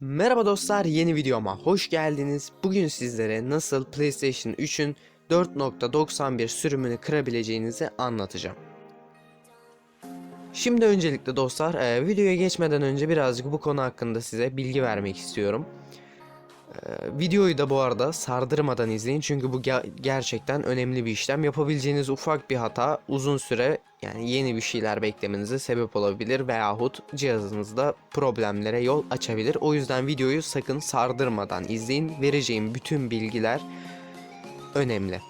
Merhaba dostlar yeni videoma hoş geldiniz. Bugün sizlere nasıl PlayStation 3'ün 4.91 sürümünü kırabileceğinizi anlatacağım. Şimdi öncelikle dostlar e, videoya geçmeden önce birazcık bu konu hakkında size bilgi vermek istiyorum. E, videoyu da bu arada sardırmadan izleyin çünkü bu ge- gerçekten önemli bir işlem. Yapabileceğiniz ufak bir hata uzun süre yani yeni bir şeyler beklemenize sebep olabilir veyahut cihazınızda problemlere yol açabilir. O yüzden videoyu sakın sardırmadan izleyin. Vereceğim bütün bilgiler önemli.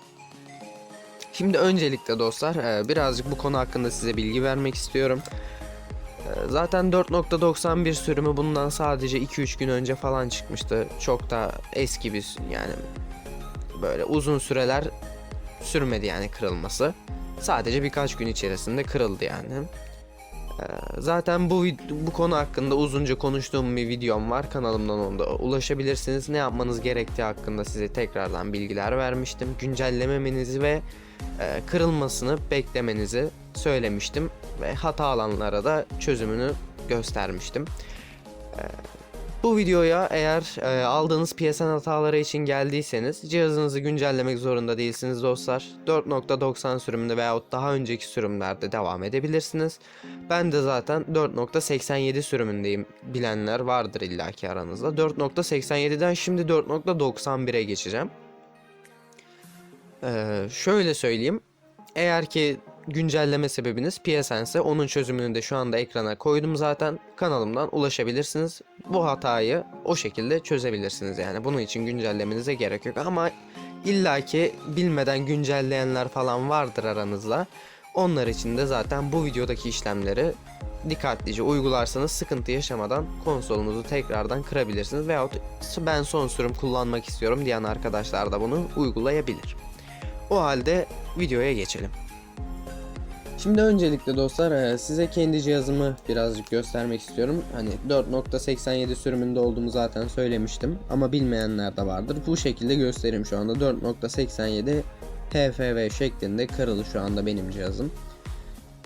Şimdi öncelikle dostlar e, birazcık bu konu hakkında size bilgi vermek istiyorum. E, Zaten 4.91 sürümü bundan sadece 2-3 gün önce falan çıkmıştı. Çok da eski bir yani böyle uzun süreler sürmedi yani kırılması. Sadece birkaç gün içerisinde kırıldı yani. Ee, Zaten bu bu konu hakkında uzunca konuştuğum bir videom var. Kanalımdan onda ulaşabilirsiniz. Ne yapmanız gerektiği hakkında size tekrardan bilgiler vermiştim. Güncellememenizi ve e, kırılmasını beklemenizi söylemiştim ve hata alanlara da çözümünü göstermiştim. Ee, Bu videoya eğer e, aldığınız PSN hataları için geldiyseniz cihazınızı güncellemek zorunda değilsiniz dostlar. 4.90 sürümünde veyahut daha önceki sürümlerde devam edebilirsiniz. Ben de zaten 4.87 sürümündeyim bilenler vardır illaki aranızda. 4.87'den şimdi 4.91'e geçeceğim. Ee, şöyle söyleyeyim. Eğer ki güncelleme sebebiniz PSN ise onun çözümünü de şu anda ekrana koydum zaten. Kanalımdan ulaşabilirsiniz. Bu hatayı o şekilde çözebilirsiniz yani. Bunun için güncellemenize gerek yok ama illaki bilmeden güncelleyenler falan vardır aranızda. Onlar için de zaten bu videodaki işlemleri dikkatlice uygularsanız sıkıntı yaşamadan konsolunuzu tekrardan kırabilirsiniz. Veyahut ben son sürüm kullanmak istiyorum diyen arkadaşlar da bunu uygulayabilir. O halde videoya geçelim. Şimdi öncelikle dostlar e, size kendi cihazımı birazcık göstermek istiyorum. Hani 4.87 sürümünde olduğumu zaten söylemiştim ama bilmeyenler de vardır. Bu şekilde göstereyim şu anda 4.87 HFV şeklinde kırılı şu anda benim cihazım.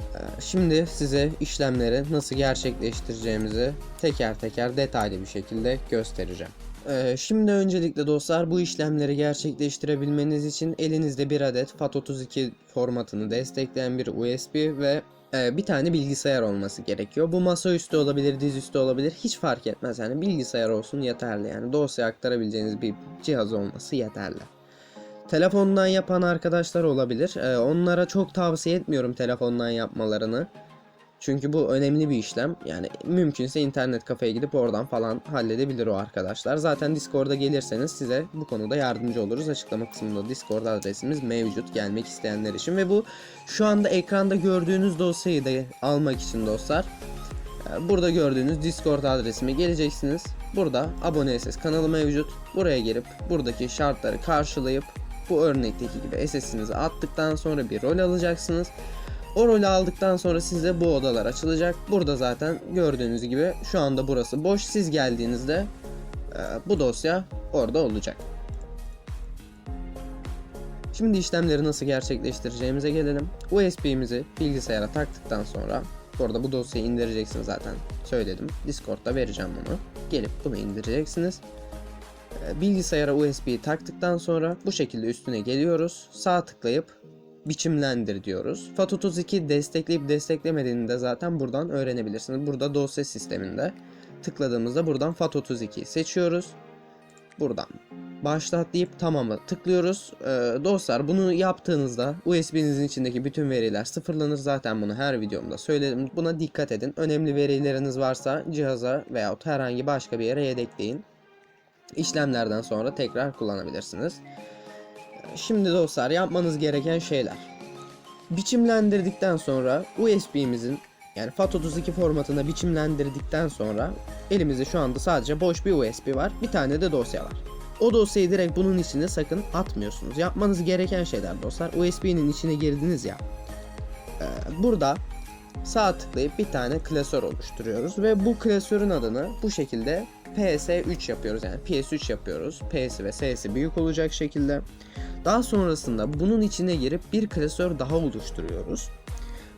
E, Şimdi size işlemleri nasıl gerçekleştireceğimizi teker teker detaylı bir şekilde göstereceğim. Ee, şimdi öncelikle dostlar bu işlemleri gerçekleştirebilmeniz için elinizde bir adet FAT32 formatını destekleyen bir USB ve e, bir tane bilgisayar olması gerekiyor. Bu masaüstü olabilir, dizüstü olabilir hiç fark etmez yani bilgisayar olsun yeterli yani dosya aktarabileceğiniz bir cihaz olması yeterli. Telefondan yapan arkadaşlar olabilir. Ee, onlara çok tavsiye etmiyorum telefondan yapmalarını. Çünkü bu önemli bir işlem. Yani mümkünse internet kafeye gidip oradan falan halledebilir o arkadaşlar. Zaten Discord'a gelirseniz size bu konuda yardımcı oluruz. Açıklama kısmında Discord adresimiz mevcut gelmek isteyenler için. Ve bu şu anda ekranda gördüğünüz dosyayı da almak için dostlar. e, Burada gördüğünüz Discord adresime geleceksiniz. Burada aboneesiz kanalı mevcut. Buraya girip buradaki şartları karşılayıp bu örnekteki gibi SS'inizi attıktan sonra bir rol alacaksınız. O rolü aldıktan sonra size bu odalar açılacak. Burada zaten gördüğünüz gibi şu anda burası boş. Siz geldiğinizde e, bu dosya orada olacak. Şimdi işlemleri nasıl gerçekleştireceğimize gelelim. USB'mizi bilgisayara taktıktan sonra orada bu dosyayı indireceksiniz zaten söyledim. Discord'da vereceğim bunu. Gelip bunu indireceksiniz. E, Bilgisayara USB'yi taktıktan sonra bu şekilde üstüne geliyoruz. Sağ tıklayıp biçimlendir diyoruz. FAT32 destekleyip desteklemediğini de zaten buradan öğrenebilirsiniz. Burada dosya sisteminde tıkladığımızda buradan FAT32 seçiyoruz. Buradan başlat deyip tamamı tıklıyoruz. Ee, dostlar bunu yaptığınızda USB'nizin içindeki bütün veriler sıfırlanır. Zaten bunu her videomda söyledim. Buna dikkat edin. Önemli verileriniz varsa cihaza veyahut herhangi başka bir yere yedekleyin. İşlemlerden sonra tekrar kullanabilirsiniz. Şimdi dostlar yapmanız gereken şeyler. Biçimlendirdikten sonra USB'mizin yani FAT32 formatında biçimlendirdikten sonra elimizde şu anda sadece boş bir USB var. Bir tane de dosya var. O dosyayı direkt bunun içine sakın atmıyorsunuz. Yapmanız gereken şeyler dostlar. USB'nin içine girdiniz ya. Ee, burada sağ tıklayıp bir tane klasör oluşturuyoruz ve bu klasörün adını bu şekilde PS3 yapıyoruz yani PS3 yapıyoruz. P'si ve S'si büyük olacak şekilde. Daha sonrasında bunun içine girip bir klasör daha oluşturuyoruz.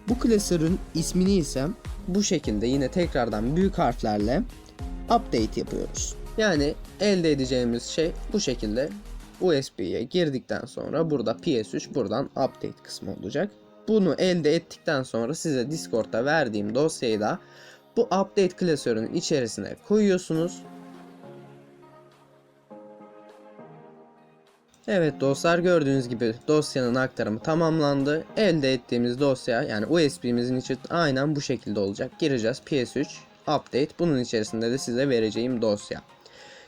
Bu klasörün ismini ise bu şekilde yine tekrardan büyük harflerle update yapıyoruz. Yani elde edeceğimiz şey bu şekilde USB'ye girdikten sonra burada PS3 buradan update kısmı olacak. Bunu elde ettikten sonra size Discord'da verdiğim dosyayı da bu update klasörünün içerisine koyuyorsunuz. Evet dostlar gördüğünüz gibi dosyanın aktarımı tamamlandı. Elde ettiğimiz dosya yani USB'mizin içi aynen bu şekilde olacak. Gireceğiz PS3 update. Bunun içerisinde de size vereceğim dosya.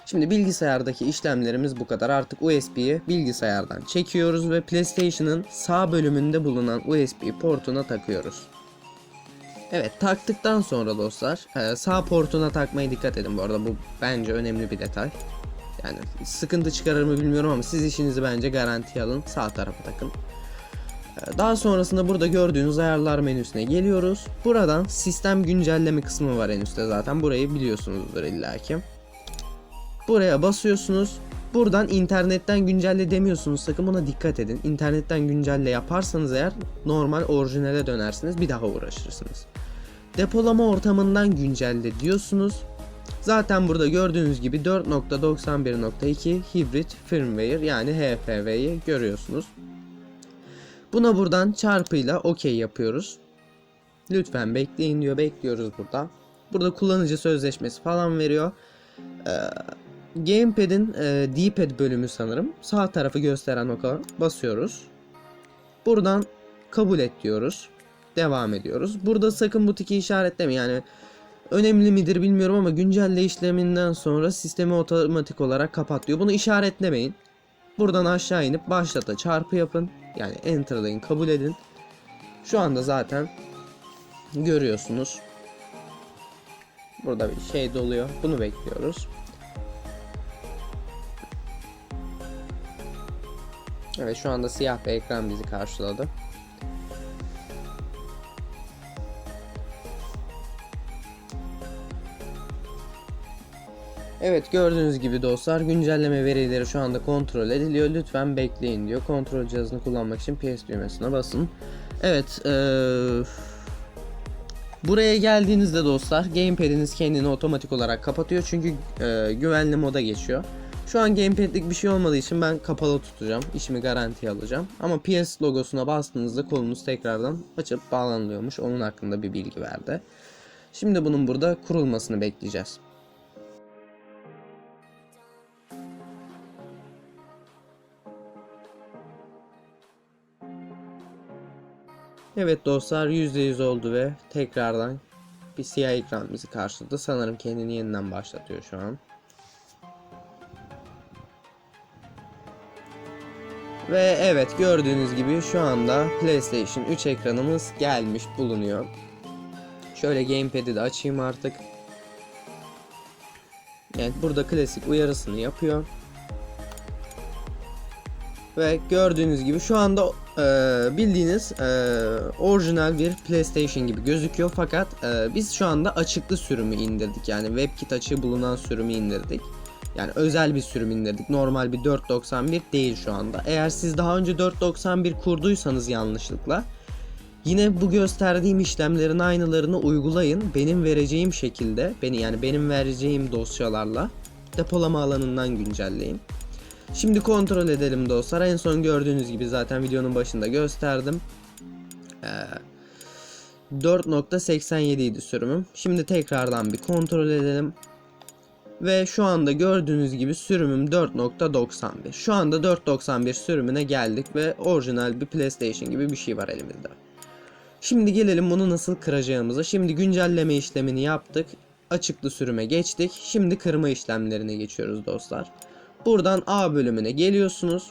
Şimdi bilgisayardaki işlemlerimiz bu kadar. Artık USB'yi bilgisayardan çekiyoruz ve PlayStation'ın sağ bölümünde bulunan USB portuna takıyoruz. Evet taktıktan sonra dostlar e, sağ portuna takmaya dikkat edin bu arada bu bence önemli bir detay. Yani sıkıntı çıkarır mı bilmiyorum ama siz işinizi bence garantiye alın sağ tarafa takın. E, Daha sonrasında burada gördüğünüz ayarlar menüsüne geliyoruz. Buradan sistem güncelleme kısmı var en üstte zaten burayı biliyorsunuzdur illaki. Buraya basıyorsunuz. Buradan internetten güncelle demiyorsunuz sakın buna dikkat edin. İnternetten güncelle yaparsanız eğer normal orijinale dönersiniz bir daha uğraşırsınız. Depolama ortamından güncelle diyorsunuz. Zaten burada gördüğünüz gibi 4.91.2 hibrit firmware yani HFV'yi görüyorsunuz. Buna buradan çarpıyla OK yapıyoruz. Lütfen bekleyin diyor. Bekliyoruz burada. Burada kullanıcı sözleşmesi falan veriyor. Ee, Gamepad'in e, D-pad bölümü sanırım. Sağ tarafı gösteren oka basıyoruz. Buradan kabul et diyoruz. Devam ediyoruz. Burada sakın bu tiki işaretleme yani önemli midir bilmiyorum ama güncelle işleminden sonra sistemi otomatik olarak kapat. Bunu işaretlemeyin. Buradan aşağı inip başlata çarpı yapın. Yani enter'layın kabul edin. Şu anda zaten görüyorsunuz. Burada bir şey doluyor. Bunu bekliyoruz. Evet şu anda siyah bir ekran bizi karşıladı. Evet gördüğünüz gibi dostlar güncelleme verileri şu anda kontrol ediliyor. Lütfen bekleyin diyor. Kontrol cihazını kullanmak için PS düğmesine basın. Evet eee, Buraya geldiğinizde dostlar gamepad'iniz kendini otomatik olarak kapatıyor çünkü eee, güvenli moda geçiyor. Şu an gamepad'lik bir şey olmadığı için ben kapalı tutacağım. İşimi garantiye alacağım. Ama PS logosuna bastığınızda kolunuz tekrardan açıp bağlanılıyormuş. Onun hakkında bir bilgi verdi. Şimdi bunun burada kurulmasını bekleyeceğiz. Evet dostlar %100 oldu ve tekrardan bir siyah ekran bizi karşıladı. Sanırım kendini yeniden başlatıyor şu an. Ve evet gördüğünüz gibi şu anda PlayStation 3 ekranımız gelmiş bulunuyor. Şöyle gamepad'i de açayım artık. Evet burada klasik uyarısını yapıyor. Ve gördüğünüz gibi şu anda e, bildiğiniz e, orijinal bir PlayStation gibi gözüküyor fakat e, biz şu anda açıklı sürümü indirdik yani WebKit açığı bulunan sürümü indirdik. Yani özel bir sürüm indirdik. Normal bir 4.91 değil şu anda. Eğer siz daha önce 4.91 kurduysanız yanlışlıkla yine bu gösterdiğim işlemlerin aynılarını uygulayın. Benim vereceğim şekilde, beni yani benim vereceğim dosyalarla depolama alanından güncelleyin. Şimdi kontrol edelim dostlar. En son gördüğünüz gibi zaten videonun başında gösterdim. Ee, 4.87 idi sürümüm. Şimdi tekrardan bir kontrol edelim. Ve şu anda gördüğünüz gibi sürümüm 4.91. Şu anda 4.91 sürümüne geldik ve orijinal bir PlayStation gibi bir şey var elimizde. Şimdi gelelim bunu nasıl kıracağımıza. Şimdi güncelleme işlemini yaptık. Açıklı sürüme geçtik. Şimdi kırma işlemlerine geçiyoruz dostlar. Buradan A bölümüne geliyorsunuz.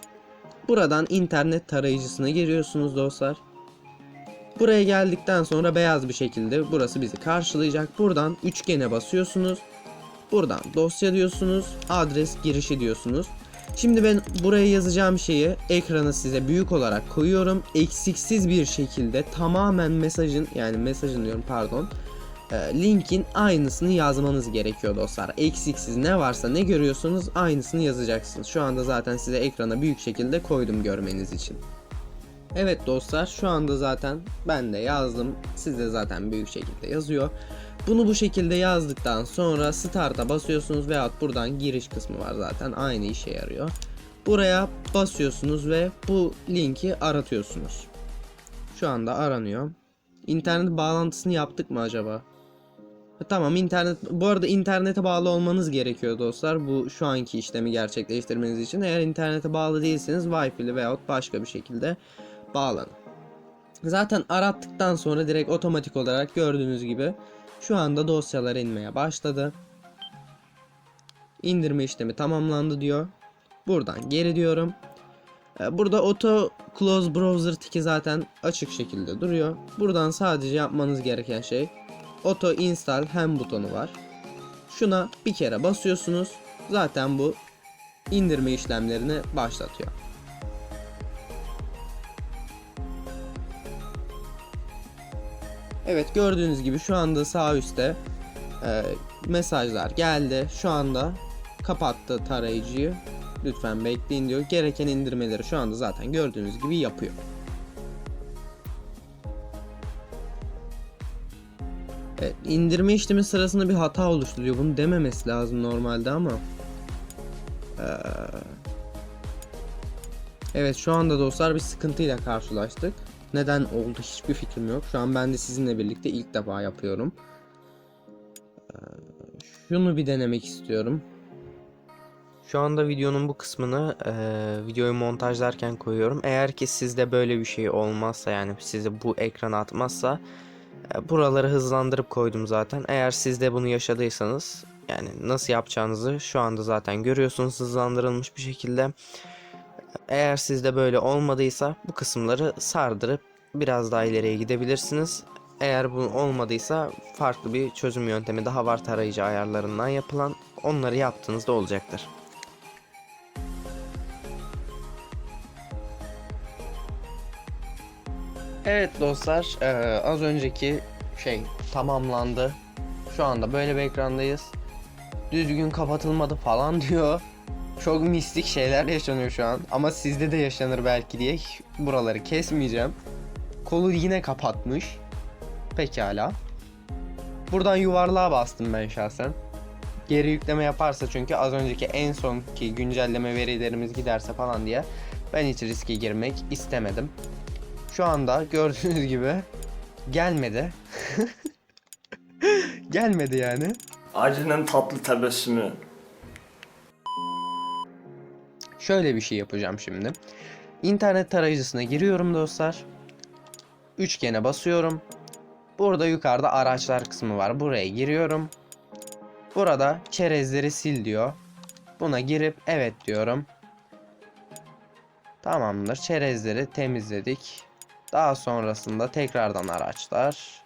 Buradan internet tarayıcısına giriyorsunuz dostlar. Buraya geldikten sonra beyaz bir şekilde burası bizi karşılayacak. Buradan üçgene basıyorsunuz. Buradan dosya diyorsunuz. Adres girişi diyorsunuz. Şimdi ben buraya yazacağım şeyi ekrana size büyük olarak koyuyorum. Eksiksiz bir şekilde tamamen mesajın yani mesajın diyorum pardon. E, linkin aynısını yazmanız gerekiyor dostlar. Eksiksiz ne varsa ne görüyorsunuz aynısını yazacaksınız. Şu anda zaten size ekrana büyük şekilde koydum görmeniz için. Evet dostlar şu anda zaten ben de yazdım. Siz de zaten büyük şekilde yazıyor. Bunu bu şekilde yazdıktan sonra Start'a basıyorsunuz veyahut buradan giriş kısmı var zaten aynı işe yarıyor. Buraya basıyorsunuz ve bu linki aratıyorsunuz. Şu anda aranıyor. İnternet bağlantısını yaptık mı acaba? Tamam internet bu arada internete bağlı olmanız gerekiyor dostlar bu şu anki işlemi gerçekleştirmeniz için eğer internete bağlı değilseniz Wi-Fi'li veyahut başka bir şekilde bağlanın. Zaten arattıktan sonra direkt otomatik olarak gördüğünüz gibi şu anda dosyalar inmeye başladı. İndirme işlemi tamamlandı diyor. Buradan geri diyorum. Ee, Burada auto close browser tiki zaten açık şekilde duruyor. Buradan sadece yapmanız gereken şey auto install hem butonu var. Şuna bir kere basıyorsunuz. Zaten bu indirme işlemlerini başlatıyor. Evet gördüğünüz gibi şu anda sağ üstte e, mesajlar geldi. Şu anda kapattı tarayıcıyı. Lütfen bekleyin diyor. Gereken indirmeleri şu anda zaten gördüğünüz gibi yapıyor. İndirme işlemi sırasında bir hata oluştu diyor. Bunu dememesi lazım normalde ama. Ee, Evet şu anda dostlar bir sıkıntıyla karşılaştık. Neden oldu hiçbir fikrim yok. Şu an ben de sizinle birlikte ilk defa yapıyorum. Ee, Şunu bir denemek istiyorum. Şu anda videonun bu kısmını eee, videoyu montajlarken koyuyorum. Eğer ki sizde böyle bir şey olmazsa yani size bu ekrana atmazsa e, buraları hızlandırıp koydum zaten. Eğer siz de bunu yaşadıysanız yani nasıl yapacağınızı şu anda zaten görüyorsunuz hızlandırılmış bir şekilde. Eğer sizde böyle olmadıysa bu kısımları sardırıp biraz daha ileriye gidebilirsiniz. Eğer bu olmadıysa farklı bir çözüm yöntemi daha var tarayıcı ayarlarından yapılan. Onları yaptığınızda olacaktır. Evet dostlar, eee, az önceki şey tamamlandı. Şu anda böyle bir ekrandayız. Düzgün kapatılmadı falan diyor. Çok mistik şeyler yaşanıyor şu an. Ama sizde de yaşanır belki diye buraları kesmeyeceğim. Kolu yine kapatmış. Pekala. Buradan yuvarlığa bastım ben şahsen. Geri yükleme yaparsa çünkü az önceki en sonki güncelleme verilerimiz giderse falan diye ben hiç riske girmek istemedim. Şu anda gördüğünüz gibi gelmedi. gelmedi yani. Acının tatlı tebessümü. Şöyle bir şey yapacağım şimdi. İnternet tarayıcısına giriyorum dostlar. Üçgene basıyorum. Burada yukarıda araçlar kısmı var. Buraya giriyorum. Burada çerezleri sil diyor. Buna girip evet diyorum. Tamamdır. Çerezleri temizledik. Daha sonrasında tekrardan araçlar.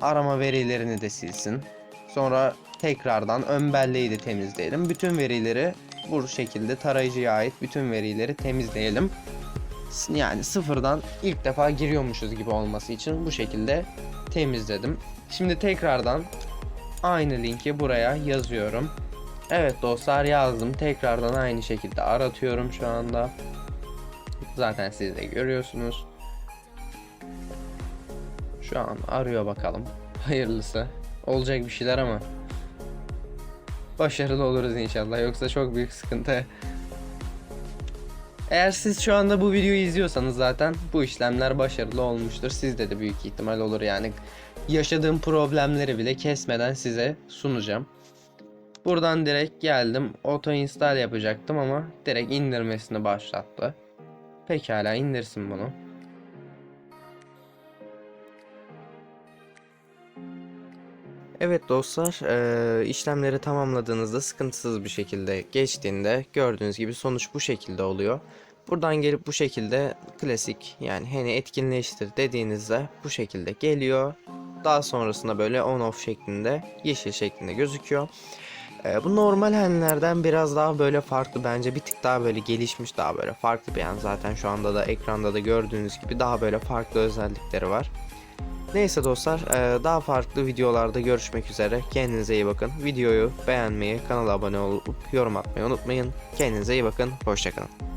Arama verilerini de silsin. Sonra tekrardan ön belleği de temizleyelim. Bütün verileri bu şekilde tarayıcıya ait bütün verileri temizleyelim. Yani sıfırdan ilk defa giriyormuşuz gibi olması için bu şekilde temizledim. Şimdi tekrardan aynı linki buraya yazıyorum. Evet dostlar yazdım. Tekrardan aynı şekilde aratıyorum şu anda. Zaten siz de görüyorsunuz. Şu an arıyor bakalım. Hayırlısı. Olacak bir şeyler ama başarılı oluruz inşallah. Yoksa çok büyük sıkıntı. Eğer siz şu anda bu videoyu izliyorsanız zaten bu işlemler başarılı olmuştur. Sizde de büyük ihtimal olur yani. Yaşadığım problemleri bile kesmeden size sunacağım. Buradan direkt geldim. Auto install yapacaktım ama direkt indirmesini başlattı. Pekala indirsin bunu. Evet dostlar, eee, işlemleri tamamladığınızda sıkıntısız bir şekilde geçtiğinde gördüğünüz gibi sonuç bu şekilde oluyor. Buradan gelip bu şekilde klasik yani hani etkinleştir dediğinizde bu şekilde geliyor. Daha sonrasında böyle on off şeklinde yeşil şeklinde gözüküyor. Eee, bu normal henlerden biraz daha böyle farklı bence bir tık daha böyle gelişmiş daha böyle farklı bir yani zaten şu anda da ekranda da gördüğünüz gibi daha böyle farklı özellikleri var. Neyse dostlar eee, daha farklı videolarda görüşmek üzere. Kendinize iyi bakın. Videoyu beğenmeyi, kanala abone olup yorum atmayı unutmayın. Kendinize iyi bakın. Hoşçakalın.